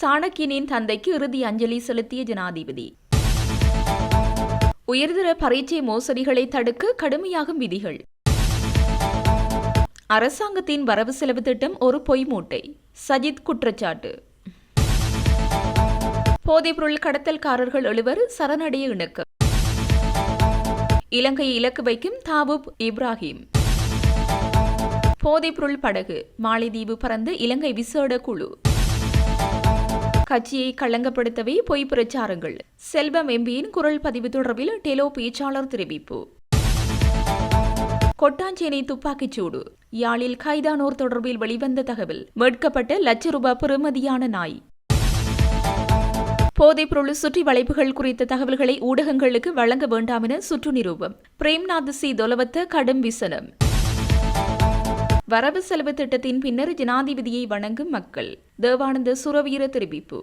சாணக்கியனின் தந்தைக்கு இறுதி அஞ்சலி செலுத்திய ஜனாதிபதி. உயர்தர பரீட்சை மோசடிகளை தடுக்க கடுமையாகும் விதிகள். அரசாங்கத்தின் வரவு செலவு திட்டம் ஒரு பொய் மூட்டை. சஜித் குற்றச்சாட்டு. போதைப்பொருள் கடத்தல்காரர்கள் எழுவர் சரணடைய இணக்கம் இலங்கையை இலக்கு வைக்கும் தாவூப் இப்ராஹிம். போதைப்பொருள் படகு மாலைதீவு பறந்து இலங்கை விசேட குழு. கட்சியை களங்கப்படுத்தவே பொய் பிரச்சாரங்கள். செல்வம் எம்பியின் குரல் பதிவு தொடர்பில் டெலோ பேச்சாளர் தெரிவிப்பு. கொட்டாஞ்சேனை துப்பாக்கிச் சூடு யாழில் கைதானோர் தொடர்பில் வெளிவந்த தகவல் மீட்கப்பட்ட லட்ச ரூபாய் பெறுமதியான நாய். போதைப்பொருள் சுற்றி வளைப்புகள் குறித்த தகவல்களை ஊடகங்களுக்கு வழங்க வேண்டாம் என சுற்று நிரூபம் பிரேம்நாத் சி தொலவத்த கடும் விசனம். வரவு செலவு திட்டத்தின் பின்னர் ஜனாதிபதியை வணங்கும் மக்கள். தேவானந்த சுரவீர தெரிவிப்பு.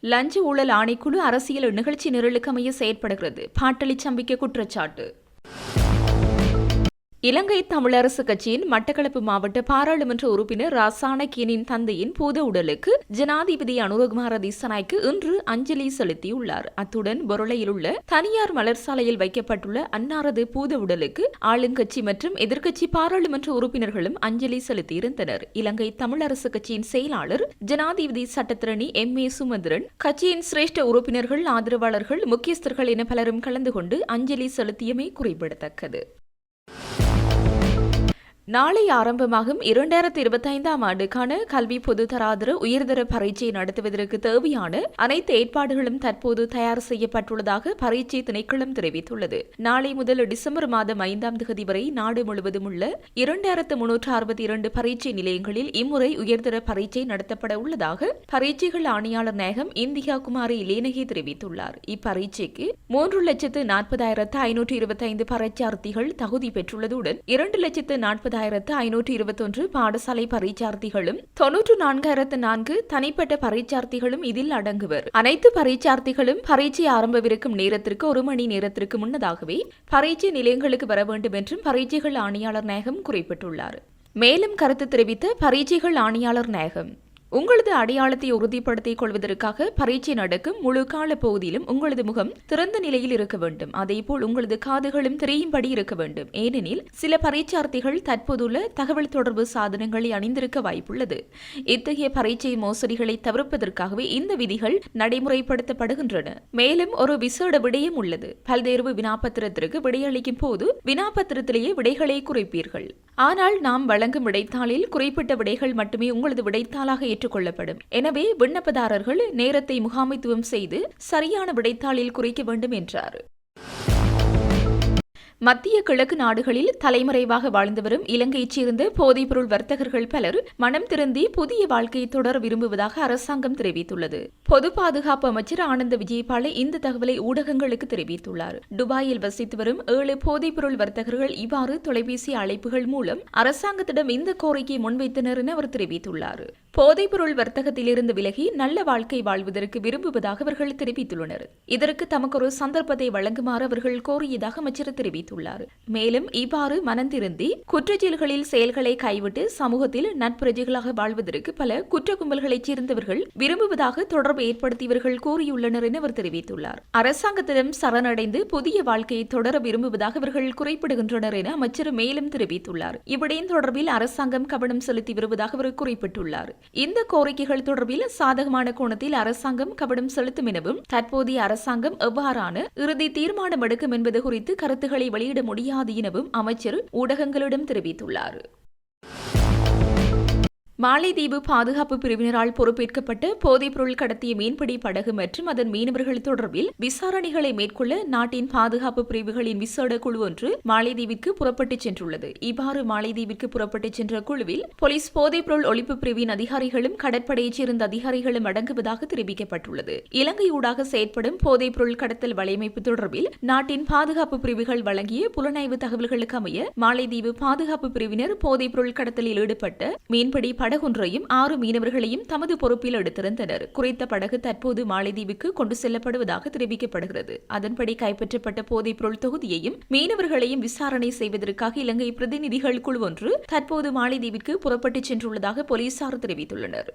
லஞ்ச ஊழல் ஆணைக்குழு அரசியல் நிகழ்ச்சி நிரலுக்கமைய செயற்படுகிறது. பாட்டளி சம்பிக்க குற்றச்சாட்டு. இலங்கை தமிழரசு கட்சியின் மட்டக்களப்பு மாவட்ட பாராளுமன்ற உறுப்பினர் ராசானக்கியனின் தந்தையின் பூத உடலுக்கு ஜனாதிபதி அனுரகுமார திசநாய்க்கு இன்று அஞ்சலி செலுத்தியுள்ளார். அத்துடன் பொருளையில் உள்ள தனியார் மலர் சாலையில் வைக்கப்பட்டுள்ள அன்னாரது பூத உடலுக்கு ஆளுங்கட்சி மற்றும் எதிர்க்கட்சி பாராளுமன்ற உறுப்பினர்களும் அஞ்சலி செலுத்தியிருந்தனர். இலங்கை தமிழரசு கட்சியின் செயலாளர் ஜனாதிபதி சட்டத்திரணி எம். ஏ. சுமந்திரன் கட்சியின் சிரேஷ்ட உறுப்பினர்கள் ஆதரவாளர்கள் முக்கியஸ்தர்கள் என பலரும் கலந்து கொண்டு அஞ்சலி செலுத்தியமே குறிப்பிடத்தக்கது. நாளை ஆரம்பமாகும் இரண்டாயிரத்தி இருபத்தைந்தாம் ஆண்டுக்கான கல்வி பொதுத்தராதர உயர்தர பரீட்சை நடத்துவதற்கு தேவையான அனைத்து ஏற்பாடுகளும் தற்போது தயார் செய்யப்பட்டுள்ளதாக பரீட்சை திணைக்களம் தெரிவித்துள்ளது. நாளை முதல் டிசம்பர் மாதம் ஐந்தாம் தேதி வரை நாடு முழுவதும் உள்ள இரண்டாயிரத்து முன்னூற்று அறுபத்தி இரண்டு பரீட்சை நிலையங்களில் இம்முறை உயர்தர பரீட்சை நடத்தப்பட உள்ளதாக பரீட்சைகள் ஆணையாளர் நாயகம் இந்தியா குமாரி இலேனகி தெரிவித்துள்ளார். இப்பரீட்சைக்கு மூன்று லட்சத்து நாற்பதாயிரத்து ஐநூற்று இருபத்தைந்து பரீட்சார்த்திகள் தகுதி பெற்றுள்ளதுடன் இரண்டு லட்சத்து நாற்பது ஒன்பதாயிரத்து ஐநூற்று இருபத்தொன்று பாடசாலை பரீட்சார்த்திகளும் தொன்னூற்று நான்காயிரத்து நான்கு தனிப்பட்ட பரீட்சார்த்திகளும் இதில் அடங்குவர். அனைத்து பரீட்சார்த்திகளும் பரீட்சை ஆரம்பவிருக்கும் நேரத்திற்கு ஒரு மணி நேரத்திற்கு முன்னதாகவே பரீட்சை நிலையங்களுக்கு வர வேண்டும் என்றும் பரீட்சைகள் ஆணையாளர் நாயகம் குறிப்பிட்டுள்ளார். மேலும் கருத்து தெரிவித்த பரீட்சைகள் ஆணையாளர் நாயகம் உங்களது அடையாளத்தை உறுதிப்படுத்திக் கொள்வதற்காக பரீட்சை நடக்கும் முழு கால பகுதியிலும் உங்களது முகம் திறந்த நிலையில் இருக்க வேண்டும். அதேபோல் உங்களது காதுகளும் தெரியும்படி இருக்க வேண்டும். ஏனெனில் சில பரீட்சார்த்திகள் தற்போதுள்ள தகவல் தொடர்பு சாதனங்களை அணிந்திருக்க வாய்ப்புள்ளது. இத்தகைய பரீட்சை மோசடிகளை தவிர்ப்பதற்காகவே இந்த விதிகள் நடைமுறைப்படுத்தப்படுகின்றன. மேலும் ஒரு விசேட விடயம் உள்ளது. பல்தேர்வு வினாபத்திரத்திற்கு விடையளிக்கும் போது வினாபத்திரத்திலேயே விடைகளை குறிப்பீர்கள். ஆனால் நாம் வழங்கும் விடைத்தாளில் குறிப்பிட்ட விடைகள் மட்டுமே உங்களது விடைத்தாளாக ஏற்றுக்கொள்ளப்படும். எனவே விண்ணப்பதாரர்கள் நேரத்தை முகாமைத்துவம் செய்து சரியான விடைத்தாளில் குறிக்க வேண்டும் என்றார். மத்திய கிழக்கு நாடுகளில் தலைமறைவாக வாழ்ந்து வரும் இலங்கையைச் சேர்ந்த போதைப்பொருள் வர்த்தகர்கள் பலர் மனம் திருந்தி புதிய வாழ்க்கையை தொடர விரும்புவதாக அரசாங்கம் தெரிவித்துள்ளது. பொது பாதுகாப்பு அமைச்சர் ஆனந்த விஜயபாலை இந்த தகவலை ஊடகங்களுக்கு தெரிவித்துள்ளார். துபாயில் வசித்து வரும் ஏழு போதைப்பொருள் வர்த்தகர்கள் இவ்வாறு தொலைபேசி அழைப்புகள் மூலம் அரசாங்கத்திடம் இந்த கோரிக்கையை முன்வைத்தனர் என அவர் தெரிவித்துள்ளார். போதைப்பொருள் வர்த்தகத்திலிருந்து விலகி நல்ல வாழ்க்கை வாழ்வதற்கு விரும்புவதாக அவர்கள் தெரிவித்துள்ளனர். இதற்கு தமக்கு ஒரு சந்தர்ப்பத்தை வழங்குமாறு அவர்கள் கோரியதாக அமைச்சர் தெரிவித்தார் தெரிவித்துள்ளார். மேலும் இவ்வாறு மனந்திருந்தி குற்றச்செயல்களில் செயல்களை கைவிட்டு சமூகத்தில் நட்பிரஜைகளாக வாழ்வதற்கு பல குற்ற கும்பல்களைச் சேர்ந்தவர்கள் விரும்புவதாக தொடர்பு ஏற்படுத்தியவர்கள் கூறியுள்ளனர் என அவர் தெரிவித்துள்ளார். அரசாங்கத்திடம் சரணடைந்து புதிய வாழ்க்கையை தொடர விரும்புவதாக அவர்கள் குறிப்பிடுகின்றனர் என அமைச்சர் மேலும் தெரிவித்துள்ளார். இவ்விடயம் தொடர்பில் அரசாங்கம் கவனம் செலுத்தி வருவதாக அவர் குறிப்பிட்டுள்ளார். இந்த கோரிக்கைகள் தொடர்பில் சாதகமான கோணத்தில் அரசாங்கம் கவனம் செலுத்தும் எனவும் தற்போதைய அரசாங்கம் எவ்வாறான இறுதி தீர்மானம் எடுக்கும் என்பது குறித்து கருத்துக்களை வெளியிட முடியாது எனவும் அமைச்சர் ஊடகங்களிடம் தெரிவித்துள்ளார். மாலைதீவு பாதுகாப்பு பிரிவினரால் பொறுப்பேற்கப்பட்ட போதைப்பொருள் கடத்திய மீன்பிடி படகு மற்றும் அதன் மீனவர்கள் தொடர்பில் விசாரணைகளை மேற்கொள்ள நாட்டின் பாதுகாப்பு பிரிவுகளின் விசேட குழு ஒன்று மாலைதீவிற்கு புறப்பட்டுச் சென்றுள்ளது. இவ்வாறு மாலைதீவிற்கு புறப்பட்டுச் சென்ற குழுவில் போலீஸ் போதைப்பொருள் ஒழிப்பு பிரிவின் அதிகாரிகளும் கடற்படையைச் சேர்ந்த அதிகாரிகளும் அடங்குவதாக தெரிவிக்கப்பட்டுள்ளது. இலங்கை ஊடாக செயற்படும் போதைப்பொருள் கடத்தல் வலையமைப்பு தொடர்பில் நாட்டின் பாதுகாப்பு பிரிவுகள் வழங்கிய புலனாய்வு தகவல்களுக்கு அமைய மாலைதீவு பாதுகாப்பு பிரிவினர் போதைப்பொருள் கடத்தலில் ஈடுபட்ட மீன்பிடி படகொன்றையும் ஆறு மீனவர்களையும் தமது பொறுப்பில் எடுத்திருந்தனர். குறித்த படகு தற்போது மாலைதீவுக்கு கொண்டு செல்லப்படுவதாக தெரிவிக்கப்படுகிறது. அதன்படி கைப்பற்றப்பட்ட போதைப்பொருள் தொகுதியையும் மீனவர்களையும் விசாரணை செய்வதற்காக இலங்கை பிரதிநிதிகள் குழு ஒன்று தற்போது மாலைதீவிற்கு புறப்பட்டுச் சென்றுள்ளதாக போலீசார் தெரிவித்துள்ளனர்.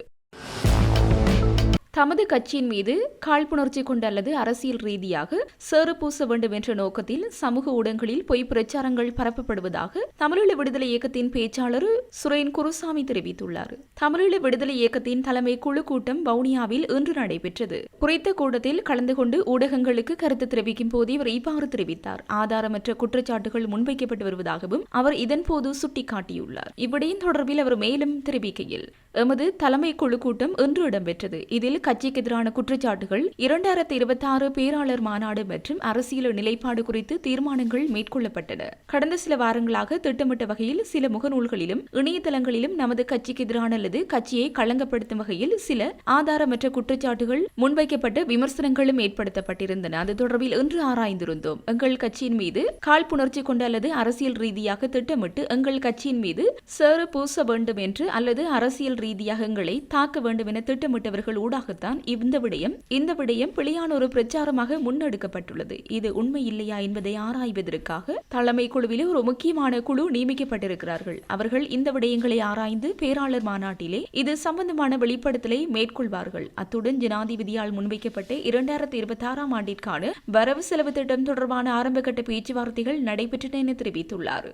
தமது கட்சியின் மீது காழ்ப்புணர்ச்சி கொண்டு அல்லது அரசியல் ரீதியாக சேறு பூச வேண்டும் என்ற நோக்கத்தில் சமூக ஊடகங்களில் பொய் பிரச்சாரங்கள் பரப்பப்படுவதாக தமிழீழ விடுதலை இயக்கத்தின் பேச்சாளர் சுரேன் குருசாமி தெரிவித்துள்ளார். தமிழீழ விடுதலை இயக்கத்தின் தலைமை குழு கூட்டம் வவுனியாவில் இன்று நடைபெற்றது. குறித்த கூட்டத்தில் கலந்து கொண்டு ஊடகங்களுக்கு கருத்து தெரிவிக்கும் போதே இவர் இவ்வாறு தெரிவித்தார். ஆதாரமற்ற குற்றச்சாட்டுகள் முன்வைக்கப்பட்டு வருவதாகவும் அவர் இதன்போது சுட்டிக்காட்டியுள்ளார். இவ்விடயம் தொடர்பில் அவர் மேலும் தெரிவிக்கையில் எமது தலைமை குழு கூட்டம் இன்று இடம்பெற்றது. இதில் கட்சிக்கு எதிரான குற்றச்சாட்டுகள் இரண்டாயிரத்தி இருபத்தி ஆறு பேராளர் மாநாடு மற்றும் அரசியல் நிலைப்பாடு குறித்து தீர்மானங்கள் மேற்கொள்ளப்பட்டன. கடந்த சில வாரங்களாக திட்டமிட்ட வகையில் சில முகநூல்களிலும் இணையதளங்களிலும் நமது கட்சிக்கு எதிரான அல்லது கட்சியை களங்கப்படுத்தும் வகையில் சில ஆதாரமற்ற குற்றச்சாட்டுகள் முன்வைக்கப்பட்ட விமர்சனங்களும் ஏற்படுத்தப்பட்டிருந்தன. அது தொடர்பில் இன்று ஆராய்ந்திருந்தோம். எங்கள் கட்சியின் மீது காழ்ப்புணர்ச்சி கொண்டு அல்லது அரசியல் ரீதியாக திட்டமிட்டு எங்கள் கட்சியின் மீது சேறு பூச வேண்டும் என்று அல்லது அரசியல் ரீதியாக எங்களை தாக்க வேண்டும் என திட்டமிட்டவர்கள் ஊடாகத்தான் இந்த விடயம் இந்த விடயம் பிழையான ஒரு பிரச்சாரமாக முன்னெடுக்கப்பட்டுள்ளது. இது உண்மை இல்லையா என்பதை ஆராய்வதற்காக தலைமை குழுவிலே ஒரு முக்கியமான குழு நியமிக்கப்பட்டிருக்கிறார்கள். அவர்கள் இந்த விடயங்களை ஆராய்ந்து பேராளர் மாநாட்டிலே இது சம்பந்தமான வெளிப்படுத்தலை மேற்கொள்வார்கள். அத்துடன் ஜனாதிபதியால் முன்வைக்கப்பட்ட இரண்டாயிரத்தி இருபத்தி ஆறாம் ஆண்டிற்கான வரவு செலவு திட்டம் தொடர்பான ஆரம்பகட்ட பேச்சுவார்த்தைகள் நடைபெற்றன என தெரிவித்துள்ளார்.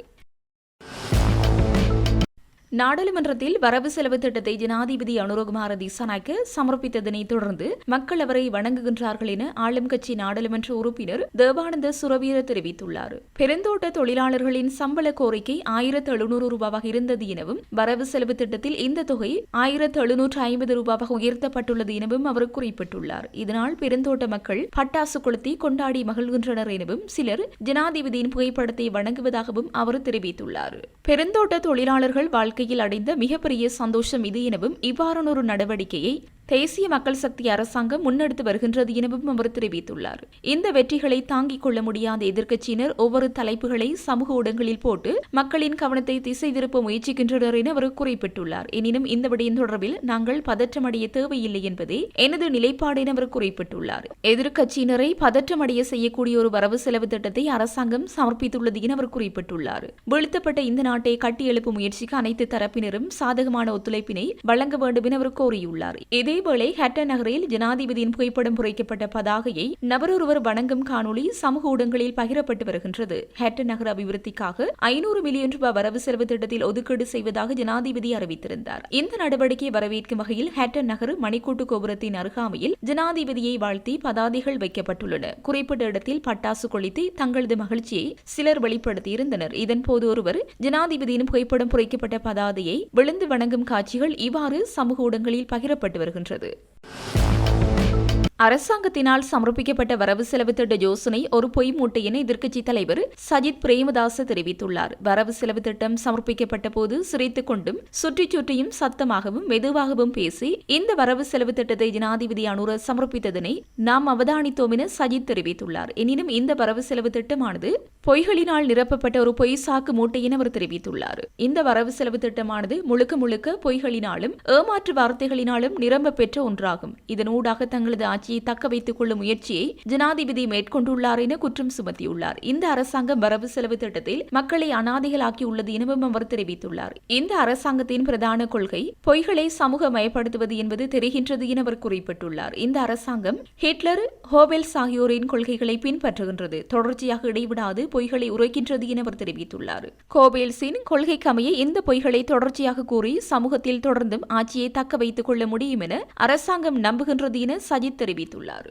நாடாளுமன்றத்தில் வரவு செலவு திட்டத்தை ஜனாதிபதி அனுரகுமார திசாநாயக்க சமர்ப்பித்ததனை தொடர்ந்து மக்கள் அவரை வணங்குகின்றார்கள் என ஆளும் கட்சி நாடாளுமன்ற உறுப்பினர் தேவானந்த சுரவீர தெரிவித்துள்ளார். பெருந்தோட்ட தொழிலாளர்களின் சம்பள கோரிக்கை ஆயிரத்து எழுநூறு ரூபாவாக இருந்தது எனவும் வரவு செலவு திட்டத்தில் இந்த தொகை ஆயிரத்து எழுநூற்று ஐம்பது ரூபாவாக உயர்த்தப்பட்டுள்ளது எனவும் அவர் குறிப்பிட்டுள்ளார். இதனால் பெருந்தோட்ட மக்கள் பட்டாசு கொளுத்தி கொண்டாடி மகிழ்கின்றனர் எனவும் சிலர் ஜனாதிபதியின் புகைப்படத்தை வணங்குவதாகவும் அவர் தெரிவித்துள்ளார். பெருந்தோட்ட தொழிலாளர்கள் வாழ்க்கை வாழ்க்கையில் அடைந்த மிகப்பெரிய சந்தோஷம் இது எனவும் இவ்வாறான ஒரு நடவடிக்கையை தேசிய மக்கள் சக்தி அரசாங்கம் முன்னெடுத்து வருகின்றது எனவும் அவர் தெரிவித்துள்ளார். இந்த வெற்றிகளை தாங்கிக் கொள்ள முடியாத எதிர்க்கட்சியினர் ஒவ்வொரு தலைப்புகளை சமூக ஊடகங்களில் போட்டு மக்களின் கவனத்தை திசை திருப்ப முயற்சிக்கின்றனர் என அவர் குறிப்பிட்டுள்ளார். எனினும் இந்த விடயம் தொடர்பில் நாங்கள் பதற்றமடைய தேவையில்லை என்பதே எனது நிலைப்பாடு என அவர் குறிப்பிட்டுள்ளார். எதிர்க்கட்சியினரை பதற்றமடைய செய்யக்கூடிய ஒரு வரவு செலவு திட்டத்தை அரசாங்கம் சமர்ப்பித்துள்ளது என அவர் குறிப்பிட்டுள்ளார். வீழ்த்தப்பட்ட இந்த நாட்டை கட்டியெழுப்பும் முயற்சிக்கு அனைத்து தரப்பினரும் சாதகமான ஒத்துழைப்பினை வழங்க வேண்டும் என அவர் கோரியுள்ளார். இதே இதேவேளை ஹட்டன் நகரில் ஜனாதிபதியின் புகைப்படம் புரைக்கப்பட்ட பதாகையை நபரொருவர் வணங்கும் காணொலி சமூக ஊடகங்களில் பகிரப்பட்டு வருகின்றது. ஹட்டன் நகர அபிவிருத்திக்காக ஐநூறு மில்லியன் ரூபாய் வரவு செலவு திட்டத்தில் ஒதுக்கீடு செய்வதாக ஜனாதிபதி அறிவித்திருந்தார். இந்த நடவடிக்கையை வரவேற்கும் வகையில் ஹட்டன் நகர் மணிக்கூட்டு கோபுரத்தின் அருகாமையில் ஜனாதிபதியை வாழ்த்தி பதாதைகள் வைக்கப்பட்டுள்ளன. குறிப்பிட்ட இடத்தில் பட்டாசு கொளித்து தங்களது மகிழ்ச்சியை சிலர் வெளிப்படுத்தியிருந்தனர் இதன்போது ஒருவர் ஜனாதிபதியின் புகைப்படம் புரைக்கப்பட்ட பதாதையை விழுந்து வணங்கும் காட்சிகள் இவ்வாறு சமூக ஊடகங்களில் பகிரப்பட்டு வருகின்றன. வருகின்றது. அரசாங்கத்தினால் சமர்ப்பிக்கப்பட்ட வரவு செலவு திட்ட யோசனை ஒரு பொய் மூட்டை என எதிர்க்கட்சித் தலைவர் சஜித் பிரேமதாச தெரிவித்துள்ளார். வரவு செலவு திட்டம் சமர்ப்பிக்கப்பட்ட போது சிரித்துக் கொண்டும் சுற்றி சுற்றியும் சத்தமாகவும் மெதுவாகவும் பேசி இந்த வரவு செலவு திட்டத்தை ஜனாதிபதி அனுர சமர்ப்பித்ததனை நாம் அவதானித்தோம் என சஜித் தெரிவித்துள்ளார். எனினும் இந்த வரவு செலவு திட்டமானது பொய்களினால் நிரப்பப்பட்ட ஒரு பொய் சாக்கு மூட்டை என அவர் தெரிவித்துள்ளார். இந்த வரவு செலவு திட்டமானது முழுக்க முழுக்க பொய்களினாலும் ஏமாற்று வார்த்தைகளினாலும் நிரம்ப பெற்ற ஒன்றாகும். இதனூடாக தங்களது ஆட்சி ஆட்சியை தக்க வைத்துக் கொள்ளும் முயற்சியை ஜனாதிபதி மேற்கொண்டுள்ளார் என குற்றம் சுமத்தியுள்ளார். இந்த அரசாங்கம் வரவு செலவு திட்டத்தில் மக்களை அனாதைகளாக்கியுள்ளது எனவும் அவர் தெரிவித்துள்ளார். இந்த அரசாங்கத்தின் பிரதான கொள்கை பொய்களை சமூக மயப்படுத்துவது என்பது தெரிகின்றது என அவர் குறிப்பிட்டுள்ளார். இந்த அரசாங்கம் ஹிட்லர் ஹோபெல்ஸ் ஆகியோரின் கொள்கைகளை பின்பற்றுகின்றது. தொடர்ச்சியாக இடைவிடாது பொய்களை உரைக்கின்றது என அவர் தெரிவித்துள்ளார். கோபேல்ஸின் கொள்கைக்கமைய இந்த பொய்களை தொடர்ச்சியாக கூறி சமூகத்தில் தொடர்ந்தும் ஆட்சியை தக்க வைத்துக் கொள்ள முடியும் என அரசாங்கம் நம்புகின்றது என சஜித் தெரிவித்தார் தெரிவித்துள்ளார்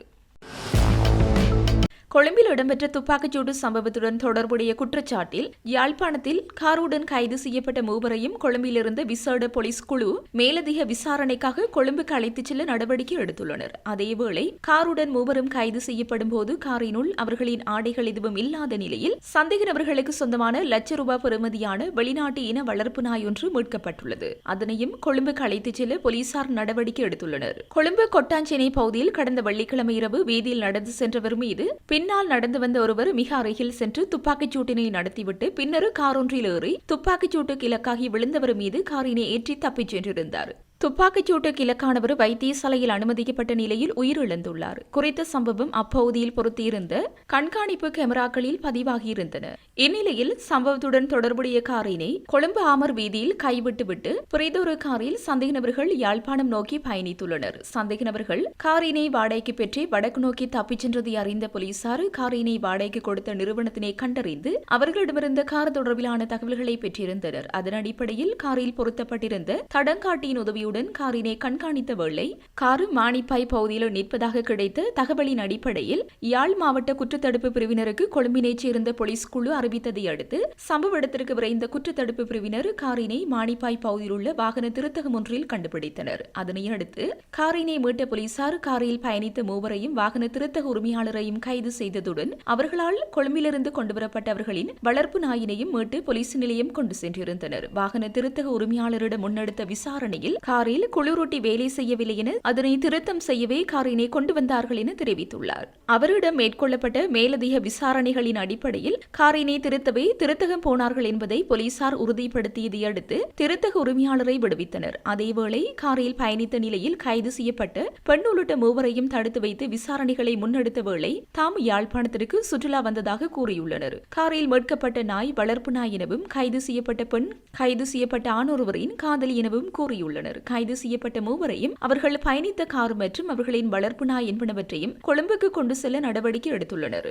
கொழும்பில் இடம்பெற்ற துப்பாக்கிச்சூடு சம்பவத்துடன் தொடர்புடைய குற்றச்சாட்டில் யாழ்ப்பாணத்தில் காருடன் கைது செய்யப்பட்ட மூவரையும் கொழும்பிலிருந்து விசேட போலீஸ் குழு மேலதிக விசாரணைக்காக கொழும்புக்கு அழைத்துச் செல்ல நடவடிக்கை எடுத்துள்ளனர். அதேவேளை காருடன் மூவரும் கைது செய்யப்படும் போது காரினுள் அவர்களின் ஆடைகள் எதுவும் இல்லாத நிலையில் சந்தேக நபர்களுக்கு சொந்தமான லட்ச ரூபாய் பெறுமதியான வெளிநாட்டு இன வளர்ப்பு நாய் ஒன்று மீட்கப்பட்டுள்ளது. அதனையும் கொழும்புக்கு அழைத்துச் செல்ல போலீசார் நடவடிக்கை எடுத்துள்ளனர். கொழும்பு கொட்டாஞ்சேனை பகுதியில் கடந்த வெள்ளிக்கிழமை இரவு வீதியில் நடந்து சென்றவர் மீது பின்னால் நடந்து வந்த ஒருவர் மிக அருகில் சென்று துப்பாக்கிச் சூட்டினை நடத்திவிட்டு பின்னர் காரொன்றில் ஏறி துப்பாக்கிச் சூட்டுக்கு இலக்காகி விழுந்தவர் மீது காரினை ஏற்றி தப்பிச் சென்றிருந்தார். துப்பாக்கிச்சூட்டுக்கு இலக்கானவர் வைத்தியசாலையில் அனுமதிக்கப்பட்ட நிலையில் உயிரிழந்துள்ளார். குறித்த சம்பவம் அப்பகுதியில் பொருத்தியிருந்த கண்காணிப்பு கேமராக்களில் பதிவாகியிருந்தன. இந்நிலையில் சம்பவத்துடன் தொடர்புடைய காரினை கொழும்பு ஆமர் வீதியில் கைவிட்டுவிட்டு புரிதொரு காரில் சந்தேக நபர்கள் யாழ்ப்பாணம் நோக்கி பயணித்துள்ளனர். சந்தேக நபர்கள் காரினை வாடகைக்கு பெற்று வடக்கு நோக்கி தப்பிச் சென்றதை அறிந்த போலீசார் காரினை வாடகைக்கு கொடுத்த நிறுவனத்தினை கண்டறிந்து அவர்களிடமிருந்த கார் தொடர்பிலான தகவல்களை பெற்றிருந்தனர். அதன் அடிப்படையில் காரில் பொருத்தப்பட்டிருந்த தடங்காட்டியின் உதவி உதவியுடன் காரினை கண்காணித்த வேளை காரு மாணிப்பாய் பகுதியில் நிற்பதாக கிடைத்த தகவலின் அடிப்படையில் யாழ் மாவட்ட குற்றத்தடுப்பு பிரிவினருக்கு கொழும்பினைச் சேர்ந்த போலீஸ் குழு அறிவித்ததை அடுத்து சம்பவ இடத்திற்கு விரைந்த குற்றத்தடுப்பு பிரிவினர் காரினை மாணிப்பாய் பகுதியில் உள்ள வாகன திருத்தகம் ஒன்றில் கண்டுபிடித்தனர். அதனையடுத்து காரினை மீட்ட போலீசார் காரில் பயணித்த மூவரையும் வாகன திருத்தக உரிமையாளரையும் கைது செய்ததுடன் அவர்களால் கொழும்பிலிருந்து கொண்டுவரப்பட்டவர்களின் வளர்ப்பு நாயினையும் மீட்டு போலீஸ் நிலையம் கொண்டு சென்றிருந்தனர். வாகன திருத்தக உரிமையாளரிடம் முன்னெடுத்த விசாரணையில் காரில் குளிரூட்டி வேலை செய்யவில்லை என அதனை திருத்தம் செய்யவே காரினை கொண்டு வந்தார்கள் என தெரிவித்துள்ளார். அவரிடம் மேற்கொள்ளப்பட்ட மேலதிக விசாரணைகளின் அடிப்படையில் காரினை திருத்தவே திருத்தகம் போனார்கள் என்பதை போலீசார் உறுதிப்படுத்தியதை அடுத்து திருத்தக உரிமையாளரை விடுவித்தனர். அதேவேளை காரில் பயணித்த நிலையில் கைது செய்யப்பட்ட பெண் உள்ளிட்ட மூவரையும் தடுத்து வைத்து விசாரணைகளை முன்னெடுத்த வேளை தாம் யாழ்ப்பாணத்திற்கு சுற்றுலா வந்ததாக கூறியுள்ளனர். காரில் மீட்கப்பட்ட நாய் வளர்ப்பு நாய் எனவும் கைது செய்யப்பட்ட பெண் கைது செய்யப்பட்ட ஆணொருவரின் காதலி எனவும் கூறியுள்ளனர். கைது செய்யப்பட்ட மூவரையும் அவர்கள் பயணித்த கார் மற்றும் அவர்களின் வளர்ப்பு நாய் என்பனவற்றையும் கொழும்புக்கு கொண்டு செல்ல நடவடிக்கை எடுத்துள்ளனர்.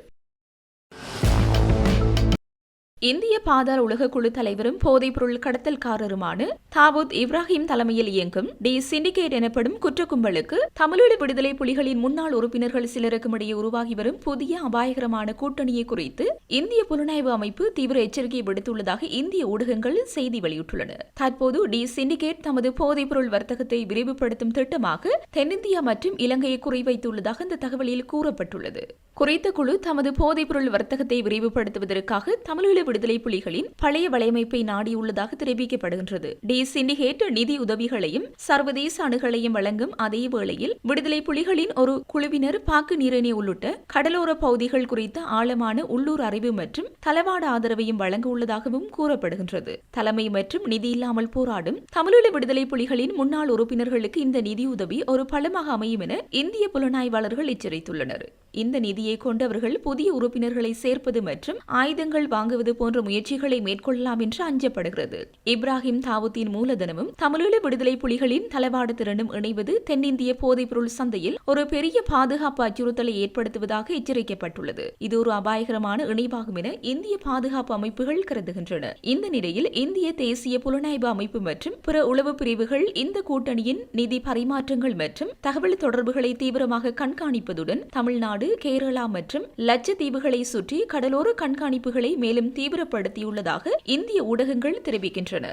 இந்திய பாதாள உலக குழு தலைவரும் போதைப்பொருள் கடத்தல்காரருமான தாவூத் இப்ராஹிம் தலைமையில் இயங்கும் டி சிண்டிகேட் எனப்படும் குற்ற கும்பலுக்கு தமிழீழ விடுதலை புலிகளின் முன்னாள் உறுப்பினர்கள் சிலருக்கும் இடையே உருவாகி வரும் புதிய அபாயகரமான கூட்டணியை குறித்து இந்திய புலனாய்வு அமைப்பு தீவிர எச்சரிக்கை விடுத்துள்ளதாக இந்திய ஊடகங்கள் செய்தி வெளியிட்டுள்ளன. தற்போது டி சிண்டிகேட் தமது போதைப்பொருள் வர்த்தகத்தை விரிவுபடுத்தும் திட்டமாக தென்னிந்தியா மற்றும் இலங்கையை குறிவைத்துள்ளதாக இந்த தகவலில் கூறப்பட்டுள்ளது. குறித்த குழு தமது போதைப்பொருள் வர்த்தகத்தை விரிவுபடுத்துவதற்காக தமிழீழ விடுதலை புலிகளின் பழைய வலையமைப்பை நாடியுள்ளதாக தெரிவிக்கப்படுகின்றது. டி சிண்டிகேட் நிதி உதவிகளையும் சர்வதேச அணுகளையும் வழங்கும் அதே வேளையில் விடுதலை புலிகளின் ஒரு குழுவினர் பாக்கு நீரணி உள்ளிட்ட கடலோர பகுதிகள் குறித்த ஆழமான உள்ளூர் அறிவு மற்றும் தளவாட ஆதரவையும் வழங்க உள்ளதாகவும் கூறப்படுகின்றது. தலைமை மற்றும் நிதி இல்லாமல் போராடும் தமிழீழ விடுதலை புலிகளின் முன்னாள் உறுப்பினர்களுக்கு இந்த நிதியுதவி ஒரு பலமாக அமையும் என இந்திய புலனாய்வாளர்கள் எச்சரித்துள்ளனர். இந்த நிதியை கொண்டு அவர்கள் புதிய உறுப்பினர்களை சேர்ப்பது மற்றும் ஆயுதங்கள் வாங்குவது போன்ற முயற்சிகளை மேற்கொள்ளலாம் என்று அஞ்சப்படுகிறது. இப்ராஹிம் தாவூத்தின் மூலதனமும் தமிழீழ விடுதலை புலிகளின் தளவாட திறனும் இணைவது தென்னிந்திய போதைப்பொருள் சந்தையில் ஒரு பெரிய பாதுகாப்பு அச்சுறுத்தலை ஏற்படுத்துவதாக எச்சரிக்கப்பட்டுள்ளது. இது ஒரு அபாயகரமான இணைவாகும் என இந்திய பாதுகாப்பு அமைப்புகள் கருதுகின்றன. இந்த நிலையில் இந்திய தேசிய புலனாய்வு அமைப்பு மற்றும் பிற உளவு பிரிவுகள் இந்த கூட்டணியின் நிதி பரிமாற்றங்கள் மற்றும் தகவல் தொடர்புகளை தீவிரமாக கண்காணிப்பதுடன் தமிழ்நாடு கேரளா மற்றும் லட்சத்தீவுகளை சுற்றி கடலோர கண்காணிப்புகளை மேலும் தீவிரப்படுத்தியுள்ளதாக இந்திய ஊடகங்கள் தெரிவிக்கின்றன.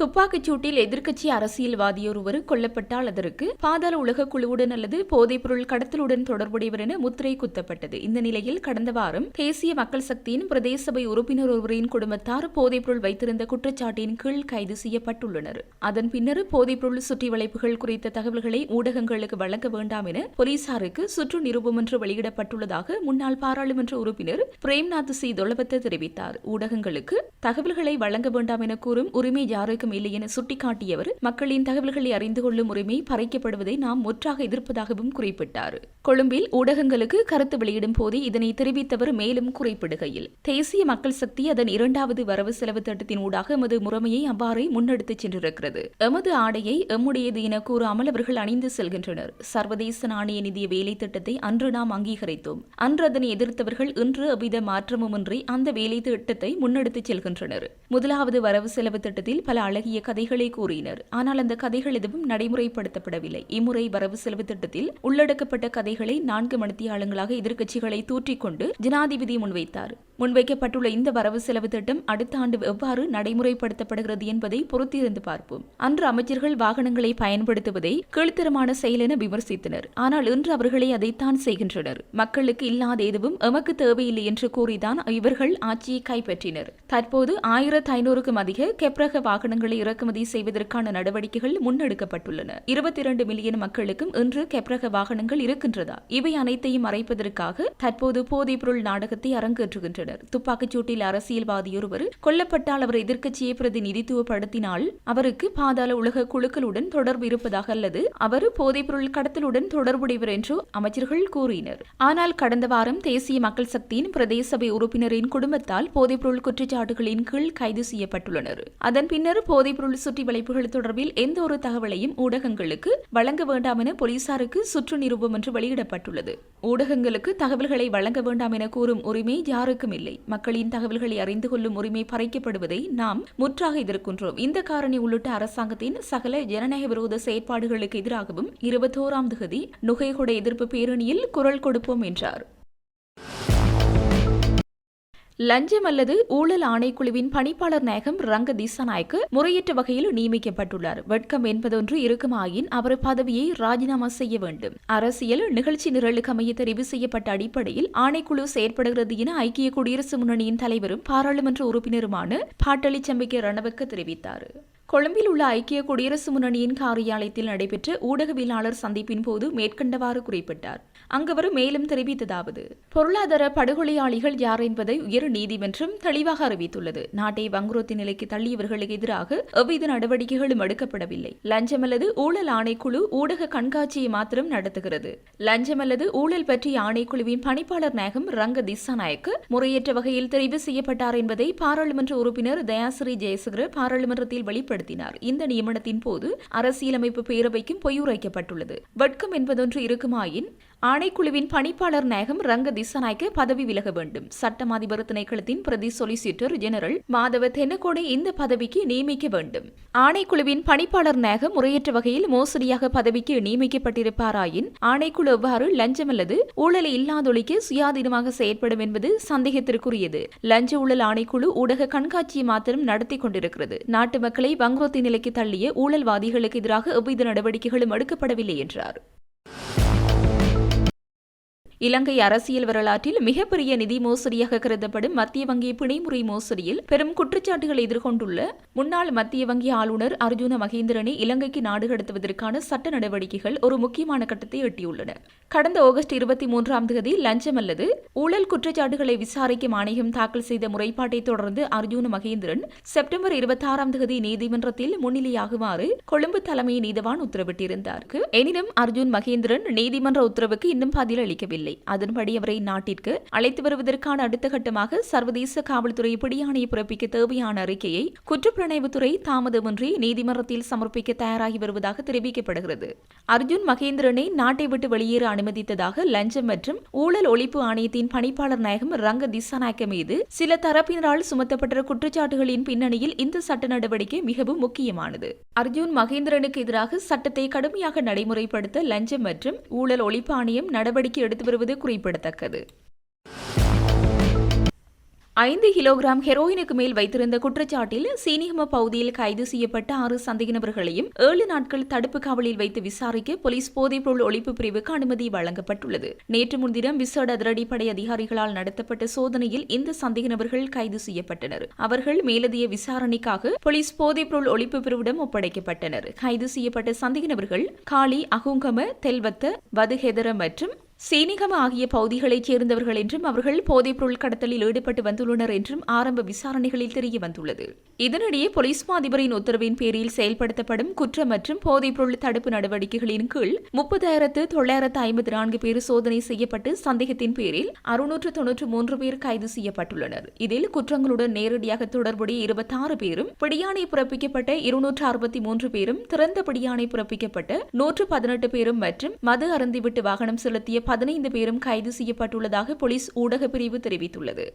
துப்பாக்கிச் சூட்டில் எதிர்க்கட்சி அரசியல்வாதியொருவர் கொல்லப்பட்டால் அதற்கு பாதாள உலக குழுவுடன் அல்லது போதைப்பொருள் கடத்தலுடன் தொடர்புடையவர் என முத்திரை குத்தப்பட்டது. இந்த நிலையில் கடந்த வாரம் தேசிய மக்கள் சக்தியின் பிரதேச சபை உறுப்பினர் ஒருவரின் குடும்பத்தார் போதைப்பொருள் வைத்திருந்த குற்றச்சாட்டின் கீழ் கைது செய்யப்பட்டுள்ளனர். அதன் பின்னர் போதைப்பொருள் சுற்றி வளைப்புகள் குறித்த தகவல்களை ஊடகங்களுக்கு வழங்க வேண்டாம் என போலீசாருக்கு சுற்று நிருபம் ஒன்று வெளியிடப்பட்டுள்ளதாக முன்னாள் பாராளுமன்ற உறுப்பினர் பிரேம்நாத் சி தொலபத்த தெரிவித்தார். ஊடகங்களுக்கு தகவல்களை வழங்க வேண்டாம் என கூறும் உரிமை யாருக்கும் அவசியம் இல்லை என சுட்டிக்காட்டியவர் மக்களின் தகவல்களை அறிந்து கொள்ளும் உரிமை பறைக்கப்படுவதை நாம் முற்றாக எதிர்ப்பதாகவும் குறிப்பிட்டார். கொழும்பில் ஊடகங்களுக்கு கருத்து வெளியிடும் போது இதனை தெரிவித்தவர் மேலும் குறிப்பிடுகையில் தேசிய மக்கள் சக்தி அதன் இரண்டாவது வரவு செலவு திட்டத்தின் ஊடாக எமது முறைமையை அவ்வாறே முன்னெடுத்துச் சென்றிருக்கிறது. எமது ஆடையை எம்முடையது என கூறாமல் அவர்கள் அணிந்து செல்கின்றனர். சர்வதேச நாணய நிதிய வேலை திட்டத்தை அன்று நாம் அங்கீகரித்தோம். அன்று அதனை எதிர்த்தவர்கள் இன்று அவ்வித மாற்றமுமின்றி அந்த வேலை திட்டத்தை முன்னெடுத்துச் செல்கின்றனர். முதலாவது வரவு செலவு திட்டத்தில் பல விலகிய கதைகளை கூறினர். ஆனால் அந்த கதைகள் எதுவும் நடைமுறைப்படுத்தப்படவில்லை. இம்முறை வரவு செலவு திட்டத்தில் உள்ளடக்கப்பட்ட கதைகளை நான்கு மணித்தியாளங்களாக எதிர்க்கட்சிகளை தூற்றிக்கொண்டு ஜனாதிபதி முன்வைத்தார். முன்வைக்கப்பட்டுள்ள இந்த வரவு செலவு திட்டம் அடுத்த ஆண்டு எவ்வாறு நடைமுறைப்படுத்தப்படுகிறது என்பதை பொறுத்திருந்து பார்ப்போம். அன்று அமைச்சர்கள் வாகனங்களை பயன்படுத்துவதை கீழ்த்தரமான செயல் என விமர்சித்தனர். ஆனால் இன்று அவர்களை அதைத்தான் செய்கின்றனர். மக்களுக்கு இல்லாத எதுவும் எமக்கு தேவையில்லை என்று கூறிதான் இவர்கள் ஆட்சியை கைப்பற்றினர். தற்போது ஆயிரத்து ஐநூறுக்கும் அதிக கெப்ரக வாகனங்கள் பொருட்களை இறக்குமதி செய்வதற்கான நடவடிக்கைகள் முன்னெடுக்கப்பட்டுள்ளன. இருபத்தி இரண்டு மில்லியன் மக்களுக்கும் இன்று கெப்ரக வாகனங்கள் இருக்கின்றதா? இவை அனைத்தையும் மறைப்பதற்காக தற்போது போதைப்பொருள் நாடகத்தை அரங்கேற்றுகின்றனர். துப்பாக்கிச்சூட்டில் அரசியல்வாதியொருவர் கொல்லப்பட்டால் அவர் எதிர்க்கட்சியை பிரதிநிதித்துவப்படுத்தினால் அவருக்கு பாதாள உலக குழுக்களுடன் தொடர்பு இருப்பதாக அல்லது அவர் போதைப்பொருள் கடத்தலுடன் தொடர்புடையவர் என்று அமைச்சர்கள் கூறினர். ஆனால் கடந்த வாரம் தேசிய மக்கள் சக்தியின் பிரதேச சபை உறுப்பினரின் குடும்பத்தால் போதைப்பொருள் குற்றச்சாட்டுகளின் கீழ் கைது செய்யப்பட்டுள்ளனர். அதன் பின்னர் போதைப்பொருள் சுற்றி வளைப்புகள் தொடர்பில் எந்த ஒரு தகவலையும் ஊடகங்களுக்கு வழங்க வேண்டாம் என போலீசாருக்கு சுற்று நிரூபம் என்று வெளியிடப்பட்டுள்ளது. ஊடகங்களுக்கு தகவல்களை வழங்க வேண்டாம் என கூறும் உரிமை யாருக்கும் இல்லை. மக்களின் தகவல்களை அறிந்து கொள்ளும் உரிமை பறைக்கப்படுவதை நாம் முற்றாக எதிர்க்கின்றோம் இந்த காரணி உள்ளிட்ட அரசாங்கத்தின் சகல ஜனநாயக விரோத செயற்பாடுகளுக்கு எதிராகவும் இருபத்தோராம் தேதி நுகைகொடை எதிர்ப்பு பேரணியில் குரல் கொடுப்போம் என்றார். லஞ்சம் அல்லது ஊழல் ஆணைக்குழுவின் பணிப்பாளர் நாயகம் ரங்க திசாநாயக்கு முறையற்ற வகையில் நியமிக்கப்பட்டுள்ளார். வெட்கம் என்பதொன்று இருக்குமாயின் அவர் பதவியை ராஜினாமா செய்ய வேண்டும். அரசியல் நிகழ்ச்சி நிரலுக்கு அமைய தெரிவு செய்யப்பட்ட அடிப்படையில் ஆணைக்குழு செயற்படுகிறது என ஐக்கிய குடியரசு முன்னணியின் தலைவரும் பாராளுமன்ற உறுப்பினருமான பாட்டளி சம்பிக்கை ரணவக்க தெரிவித்தார். கொழும்பில் உள்ள ஐக்கிய குடியரசு முன்னணியின் காரியாலயத்தில் நடைபெற்ற ஊடகவியலாளர் சந்திப்பின் போது மேற்கண்டவாறு குறிப்பிட்டார். அங்கு அவர் மேலும் தெரிவித்ததாவது பொருளாதார படுகொலையாளிகள் யார் என்பதை உயர் நீதிமன்றம் தெளிவாக அறிவித்துள்ளது. நாட்டை வங்குரோத்தி நிலைக்கு தள்ளியவர்களுக்கு எதிராக எவ்வித நடவடிக்கைகளும் எடுக்கப்படவில்லை. லஞ்சம் அல்லது ஊழல் ஆணைக்குழு ஊடக கண்காட்சியை மாத்திரம் நடத்துகிறது. லஞ்சம் அல்லது ஊழல் பற்றிய ஆணைக்குழுவின் பணிப்பாளர் நாயகம் ரங்க திசாநாயக்கு முறையற்ற வகையில் தெரிவு செய்யப்பட்டார் என்பதை பாராளுமன்ற உறுப்பினர் தயாசிரி ஜெயசுகர் பாராளுமன்றத்தில் வெளிப்படுத்தினார் இந்த நியமனத்தின் போது அரசியலமைப்பு பேரவைக்கும் பொய்யுரைக்கப்பட்டுள்ளது வட்கம் என்பதொன்று இருக்குமாயின் ஆணைக்குழுவின் பணிப்பாளர் நாயகம் ரங்க திசநாய்க்கு பதவி விலக வேண்டும். சட்டம் அதிபர் திணைக்களத்தின் பிரதி சொலிசிட்டர் ஜெனரல் மாதவ தென்னகோடை இந்த பதவிக்கு நியமிக்க வேண்டும். ஆணைக்குழுவின் பணிப்பாளர் நாயகம் முறையற்ற வகையில் மோசடியாக பதவிக்கு நியமிக்கப்பட்டிருப்பாராயின் ஆணைக்குழு எவ்வாறு லஞ்சம் அல்லது ஊழலை இல்லாதொழிக்க சுயாதீனமாக செயற்படும் என்பது சந்தேகத்திற்குரியது. லஞ்ச ஊழல் ஆணைக்குழு ஊடக கண்காட்சியை மாத்திரம் நடத்தி கொண்டிருக்கிறது. நாட்டு மக்களை வங்குரோத்தி நிலைக்கு தள்ளிய ஊழல்வாதிகளுக்கு எதிராக எவ்வித நடவடிக்கைகளும் எடுக்கப்படவில்லை என்றார். இலங்கை அரசியல் வரலாற்றில் மிகப்பெரிய நிதி மோசடியாக கருதப்படும் மத்திய வங்கி பிணைமுறை மோசடியில் பெரும் குற்றச்சாட்டுகளை எதிர்கொண்டுள்ள முன்னாள் மத்திய வங்கி ஆளுநர் அர்ஜுன மகேந்திரனை இலங்கைக்கு நாடு கடத்துவதற்கான சட்ட நடவடிக்கைகள் ஒரு முக்கியமான கட்டத்தை எட்டியுள்ளன. கடந்த ஆகஸ்ட் இருபத்தி மூன்றாம் தேதி லஞ்சம் அல்லது ஊழல் குற்றச்சாட்டுகளை விசாரிக்கும் ஆணையம் தாக்கல் செய்த முறைப்பாட்டை தொடர்ந்து அர்ஜுன மகேந்திரன் செப்டம்பர் இருபத்தாறாம் தேதி நீதிமன்றத்தில் முன்னிலையாகுமாறு கொழும்பு தலைமை நீதவான் உத்தரவிட்டிருந்தார். எனினும் அர்ஜுன் மகேந்திரன் நீதிமன்ற உத்தரவுக்கு இன்னும் பதிலளிக்கவில்லை. இல்லை அதன்படி அவரை நாட்டிற்கு அழைத்து வருவதற்கான அடுத்த கட்டமாக சர்வதேச காவல்துறை பிடியாணையை பிறப்பிக்க தேவையான அறிக்கையை குற்றப்புலனாய்வுத்துறை தாமதமின்றி நீதிமன்றத்தில் சமர்ப்பிக்க தயாராகி வருவதாக தெரிவிக்கப்படுகிறது. அர்ஜுன் மகேந்திரனை நாட்டை விட்டு வெளியேற அனுமதித்ததாக லஞ்சம் மற்றும் ஊழல் ஒழிப்பு ஆணையத்தின் பணிப்பாளர் நாயகம் ரங்க திசாநாயக்க மீது சில தரப்பினரால் சுமத்தப்பட்ட குற்றச்சாட்டுகளின் பின்னணியில் இந்த சட்ட நடவடிக்கை மிகவும் முக்கியமானது. அர்ஜுன் மகேந்திரனுக்கு எதிராக சட்டத்தை கடுமையாக நடைமுறைப்படுத்த லஞ்சம் மற்றும் ஊழல் ஒழிப்பு ஆணையம் நடவடிக்கை எடுத்து வருவது குறிப்பிடத்தக்கது. ஐந்து கிலோகிராம் ஹெரோயினுக்கு மேல் வைத்திருந்த குற்றச்சாட்டில் சீனிகம பகுதியில் கைது செய்யப்பட்ட ஆறு சந்தேக நபர்களையும் ஏழு நாட்கள் தடுப்பு காவலில் வைத்து விசாரிக்க போலீஸ் போதைப்பொருள் ஒழிப்பு பிரிவுக்கு அனுமதி வழங்கப்பட்டுள்ளது. நேற்று முன்தினம் விசேட அதிரடிப்படை அதிகாரிகளால் நடத்தப்பட்ட சோதனையில் இந்த சந்தேக நபர்கள் கைது செய்யப்பட்டனர். அவர்கள் மேலதிய விசாரணைக்காக போலீஸ் போதைப்பொருள் ஒழிப்பு பிரிவிடம் ஒப்படைக்கப்பட்டனர். கைது செய்யப்பட்ட சந்தேக நபர்கள் காளி அகுங்கம தெல்வத்த வதுஹெதர மற்றும் சீனிகம் ஆகிய பகுதிகளைச் சேர்ந்தவர்கள் என்றும் அவர்கள் போதைப்பொருள் கடத்தலில் ஈடுபட்டு வந்துள்ளனர் என்றும் ஆரம்ப விசாரணைகளில் தெரிய வந்துள்ளது. இதனிடையே போலீஸ் அதிபரின் உத்தரவின் பேரில் செயல்படுத்தப்படும் குற்ற மற்றும் போதைப்பொருள் தடுப்பு நடவடிக்கைகளின் கீழ் முப்பதாயிரத்து தொள்ளாயிரத்து ஐம்பத்தி நான்கு பேர் சோதனை செய்யப்பட்டு சந்தேகத்தின் பேரில் அறுநூற்று தொன்னூற்று மூன்று பேர் கைது செய்யப்பட்டுள்ளனர். இதில் குற்றங்களுடன் நேரடியாக தொடர்புடைய இருபத்தாறு பேரும் பிடியாணை பிறப்பிக்கப்பட்ட இருநூற்று அறுபத்தி மூன்று பேரும் திறந்த பிடியாணை பிறப்பிக்கப்பட்ட நூற்று பதினெட்டு பேரும் மற்றும் மது அருந்திவிட்டு வாகனம் செலுத்திய பதினைந்து பேரும் கைது செய்யப்பட்டுள்ளதாக போலீஸ் ஊடக பிரிவு தெரிவித்துள்ளது.